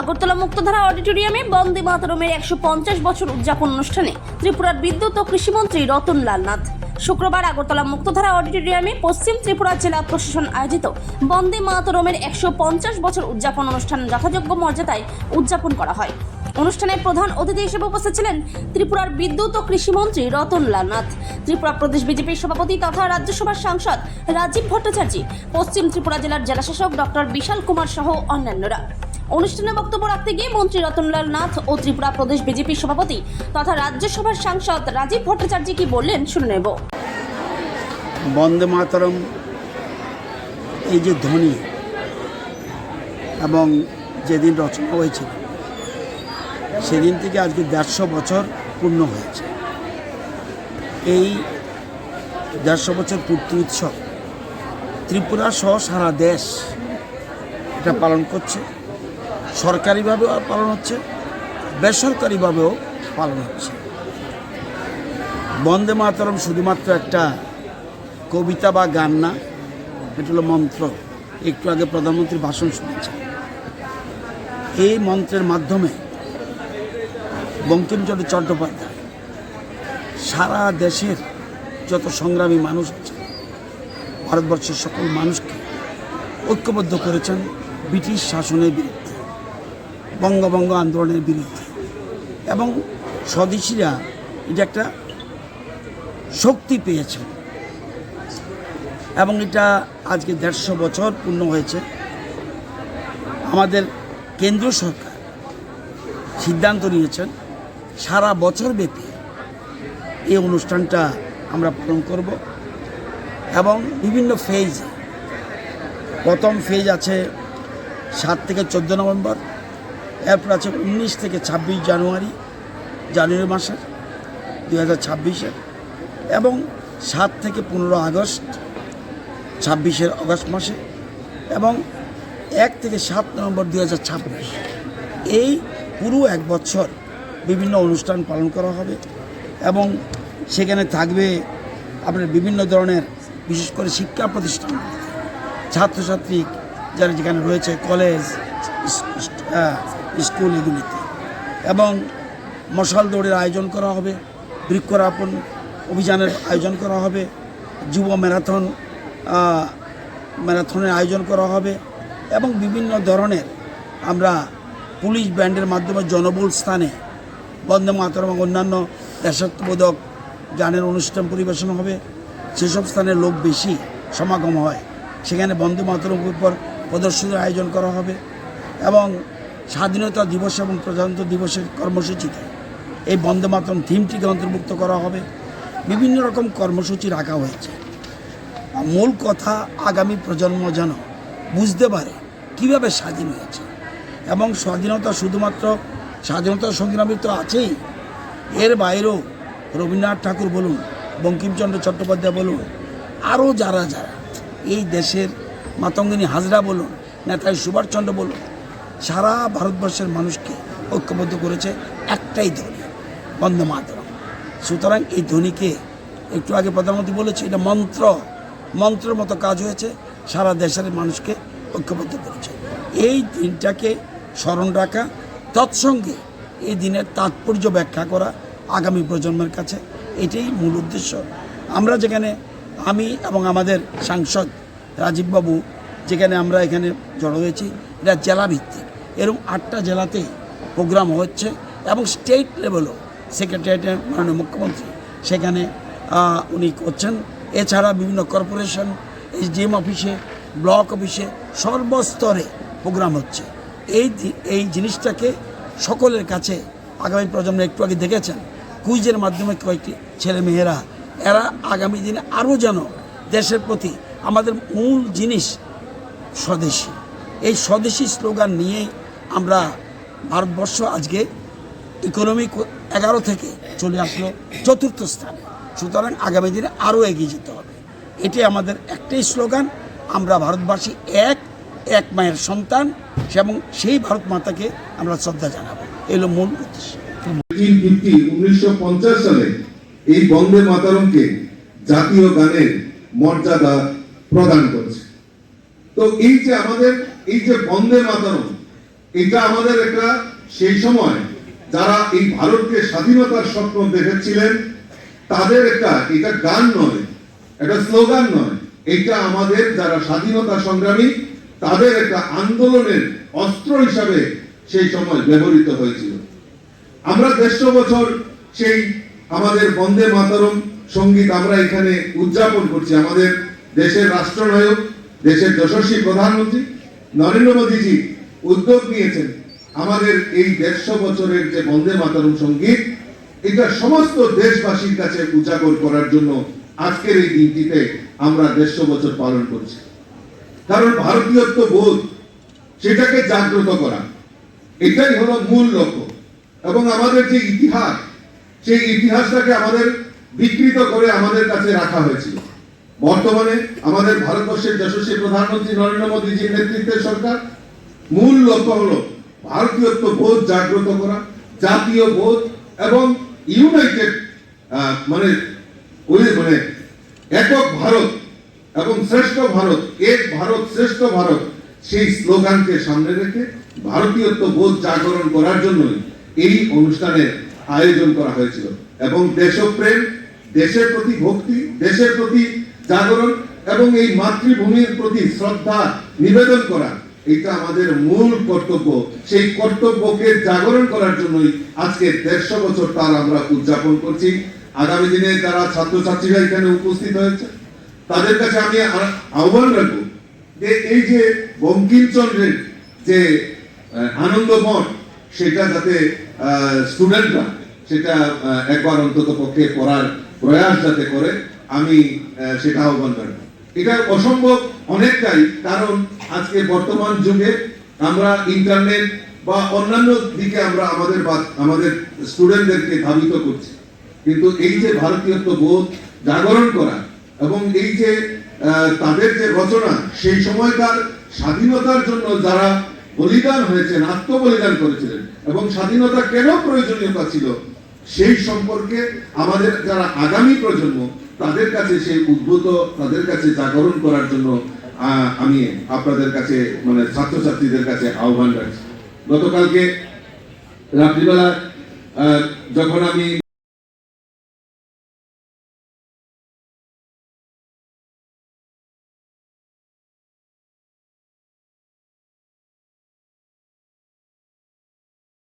আগরতলা মুক্তধারা অডিটোরিয়ামে বন্দে মাতরমের একশো পঞ্চাশ বছর উদযাপন অনুষ্ঠানে ত্রিপুরার বিদ্যুৎ ও কৃষিমন্ত্রী রতন লাল নাথ। শুক্রবার আগরতলা মুক্তধারা অডিটোরিয়ামে পশ্চিম ত্রিপুরা জেলা প্রশাসন আয়োজিত বন্দে মাতরমের একশো পঞ্চাশ বছর উদযাপন অনুষ্ঠান যথাযোগ্য মর্যাদায় উদযাপন করা হয়। অনুষ্ঠানে প্রধান অতিথি হিসেবে উপস্থিত ছিলেন ত্রিপুরার বিদ্যুৎ ও কৃষিমন্ত্রী রতন লাল নাথ। ত্রিপুরা প্রদেশ বিজেপির সভাপতি তথা রাজ্যসভার সাংসদ রাজীব ভট্টাচার্য, পশ্চিম ত্রিপুরা জেলার জেলাশাসক ডক্টর বিশাল কুমার সহ অন্যান্যরা। অনুষ্ঠানে বক্তব্য রাখতে গিয়ে মন্ত্রী রতনলাল নাথ ও ত্রিপুরা প্রদেশ বিজেপির সভাপতি তথা রাজ্যসভার সাংসদ রাজীব ভট্টাচার্য কি বললেন শুনে নেব। বন্দে মাতরম, এই যে ধ্বনি এবং যেদিন রচনা হয়েছিল, সেদিন থেকে আজকে দেড়শো বছর পূর্ণ হয়েছে। এই দেড়শো বছর পূর্তি উৎসব ত্রিপুরা সহ সারা দেশ এটা পালন করছে। সরকারিভাবেও পালন হচ্ছে, বেসরকারিভাবেও পালন হচ্ছে। বন্দে মাতরম শুধুমাত্র একটা কবিতা বা গান না, এটা হলো মন্ত্র। একটু আগে প্রধানমন্ত্রী ভাষণ শুনেছেন। এই মন্ত্রের মাধ্যমে বঙ্কিমচন্দ্র চট্টোপাধ্যায় সারা দেশের যত সংগ্রামী মানুষ আছে ভারতবর্ষের সকল মানুষকে ঐক্যবদ্ধ করেছেন ব্রিটিশ শাসনের বিরুদ্ধে। বঙ্গভঙ্গ আন্দোলনের বিরুদ্ধে। এবং স্বদেশীরা এটা একটা শক্তি পেয়েছেন এবং এটা আজকে দেড়শো বছর পূর্ণ হয়েছে। আমাদের কেন্দ্রীয় সরকার সিদ্ধান্ত নিয়েছেন, সারা বছর ব্যাপী এই অনুষ্ঠানটা আমরা পালন করব। এবং বিভিন্ন ফেজ প্রথম ফেজ আছে সাত থেকে চোদ্দ নভেম্বর এরপর আছে উনিশ থেকে ছাব্বিশ জানুয়ারি জানুয়ারি মাসের দু হাজার ছাব্বিশের, এবং সাত থেকে পনেরো আগস্ট, ছাব্বিশের আগস্ট মাসে, এবং এক থেকে সাত নভেম্বর দু হাজার ছাব্বিশ। এই পুরো এক বছর বিভিন্ন অনুষ্ঠান পালন করা হবে এবং সেখানে থাকবে আপনার বিভিন্ন ধরনের, বিশেষ করে শিক্ষা প্রতিষ্ঠান, ছাত্রছাত্রী যারা যেখানে রয়েছে, কলেজ স্কুল এগুলিতে এবং মশাল দৌড়ের আয়োজন করা হবে, বৃক্ষরোপণ অভিযানের আয়োজন করা হবে, যুব ম্যারাথন ম্যারাথনের আয়োজন করা হবে এবং বিভিন্ন ধরনের আমরা পুলিশ ব্যান্ডের মাধ্যমে জনবহুল স্থানে বন্দে মাতরম এবং অন্যান্য দেশাত্মবোধক গানের অনুষ্ঠান পরিবেশন হবে। সেসব স্থানে লোক বেশি সমাগম হয়। সেখানে বন্দে মাতরম উপর প্রদর্শনীর আয়োজন করা হবে এবং স্বাধীনতা দিবস এবং প্রজাতন্ত্র দিবসের কর্মসূচিতে এই বন্দে মাতরম থিমটিকে অন্তর্ভুক্ত করা হবে। বিভিন্ন রকম কর্মসূচি রাখা হয়েছে। মূল কথা আগামী প্রজন্ম যেন বুঝতে পারে কীভাবে স্বাধীন হয়েছে। এবং স্বাধীনতা শুধুমাত্র স্বাধীনতা সংগ্রামী তো আছেই। এর বাইরেও রবীন্দ্রনাথ ঠাকুর বলুন, বঙ্কিমচন্দ্র চট্টোপাধ্যায় বলুন, আরও যারা যারা এই দেশের মাতঙ্গিনী হাজরা বলুন, নেতাজি সুভাষচন্দ্র বলুন সারা ভারতবর্ষের মানুষকে ঐক্যবদ্ধ করেছে একটাই ধ্বনি, বন্দে মাতরম। সুতরাং এই ধ্বনিকে একটু আগে প্রধানমন্ত্রী বলেছে, এটা মন্ত্র, মন্ত্রের মতো কাজ হয়েছে, সারা দেশের মানুষকে ঐক্যবদ্ধ করেছে। এই দিনটাকে স্মরণ রাখা, তৎসঙ্গে এই দিনের তাৎপর্য ব্যাখ্যা করা আগামী প্রজন্মের কাছে, এটাই মূল উদ্দেশ্য। আমরা যেখানে, আমি এবং আমাদের সাংসদ রাজীববাবু, যেখানে আমরা এখানে জড়ো হয়েছি, এটা জেলা ভিত্তিক এরকম আটটা জেলাতেই প্রোগ্রাম হচ্ছে এবং স্টেট লেভেলও। সেক্রেটারিয়েটে মাননীয় মুখ্যমন্ত্রী সেখানে উনি করছেন। এছাড়া বিভিন্ন কর্পোরেশন, এসডিএম অফিসে, ব্লক অফিসে সর্বস্তরে প্রোগ্রাম হচ্ছে। এই এই জিনিসটাকে সকলের কাছে আগামী প্রজন্ম একটু আগে দেখেছেন। কুইজের মাধ্যমে কয়েকটি ছেলে মেয়েরা, এরা আগামী দিনে আরও যেন দেশের প্রতি আমাদের মূল জিনিস স্বদেশী। এই স্বদেশী স্লোগান নিয়েই আমরা ভারতবর্ষ আজকে ইকোনমিক এগারো থেকে চলে আসলো চতুর্থ স্থানে। সুতরাং আগামী দিনে আরও এগিয়ে যেতে হবে। এটি আমাদের একটাই স্লোগান। আমরা ভারতবাসী এক এক মায়ের সন্তান এবং সেই ভারত মাতাকে আমরা শ্রদ্ধা জানাব। এলো মূল উদ্দেশ্য। উনিশশো পঞ্চাশ সালে এই বন্দে মাতারমকে জাতীয় গানের মর্যাদা প্রদান করেছে। তো এই যে আমাদের, এই যে বন্দে মাতারম এটা আমাদের একটা সেই সময় যারা এই ভারতকে স্বাধীনতার স্বপ্ন দেখেছিলেন, তাদের একটা এটা গান নয় এটা স্লোগান নয়। এটা আমাদের যারা স্বাধীনতা সংগ্রামী, তাদের একটা আন্দোলনের অস্ত্র হিসাবে সেই সময় ব্যবহৃত হয়েছিল। আমরা দেড়শো বছর সেই আমাদের বন্দে মাতরম সংগীত আমরা এখানে উদযাপন করছি। আমাদের দেশের রাষ্ট্রনায়ক, দেশের যশস্বী প্রধানমন্ত্রী নরেন্দ্র মোদীজি উদ্যোগ নিয়েছেন আমাদের এই দেড়শো বছরের যে বন্দে মাতরম সংগীত, এটা সমস্ত দেশবাসীর কাছে উদযাপন করার জন্য আজকের এই দিনটিতে আমরা দেড়শো বছর পালন করছি। কারণ ভারতীয়ত্ব বোধ, সেটাকে জাগ্রত করা, এটাই হলো মূল লক্ষ্য। এবং আমাদের যে ইতিহাস, সেই ইতিহাসটাকে আমাদের বিকৃত করে আমাদের কাছে রাখা হয়েছিল। বর্তমানে আমাদের ভারতবর্ষের যশস্বী প্রধানমন্ত্রী নরেন্দ্র মোদীজির নেতৃত্বের সরকার মূল লক্ষ্য হলো ভারতীয়ত্ব বোধ জাগ্রত করা, জাতীয় বোধ এবং ইউনাইটেড মানে মানে একক ভারত এবং শ্রেষ্ঠ ভারত, এক ভারত, শ্রেষ্ঠ ভারত সেই স্লোগানকে সামনে রেখে ভারতীয়ত্ব বোধ জাগরণ করার জন্যই এই অনুষ্ঠানের আয়োজন করা হয়েছিল এবং দেশপ্রেম, দেশের প্রতি ভক্তি, দেশের প্রতি জাগরণ এবং এই মাতৃভূমির প্রতি শ্রদ্ধা নিবেদন করা এটা আমাদের মূল কর্তব্য। সেই কর্তব্যকে জাগরণ করার জন্যই আজকে দেড়শো বছর তার আমরা উদযাপন করছি। আগামী দিনে যারা ছাত্রছাত্রীরা এখানে উপস্থিত হয়েছে তাদের কাছে আমি আহ্বান রাখব যে এই যে বঙ্কিমচন্দ্রের যে আহ, আনন্দ মঠ সেটা যাতে স্টুডেন্টরা সেটা একবার অন্তত পক্ষে পড়ার প্রয়াস যাতে করে আমি সেটা আহ্বান রাখব। এটা অসম্ভব অনেকটাই কারণ আজকে বর্তমান যুগে আমরা ইন্টারনেট বা অন্যান্য দিকে আমরা আমাদের আমাদের স্টুডেন্টদেরকে ধাবিত করছি। কিন্তু এই যে ভারতীয়ত্ব বোধ, জাগরণ করা এবং এই যে তাদের যে রচনা, সেই সময়কার স্বাধীনতার জন্য যারা বলিদান হয়েছেন, আত্মবলিদান করেছিলেন এবং স্বাধীনতা কেন প্রয়োজনীয়তা ছিল, সেই সম্পর্কে আমাদের যারা আগামী প্রজন্ম, তাদের কাছে সেই উদ্ভূত, তাদের কাছে জাগরণ করার জন্য আমি আপনাদের কাছে মানে ছাত্রছাত্রীদের কাছে আহ্বান রাখছি। গতকালকে রাত্রিবেলা যখন আমি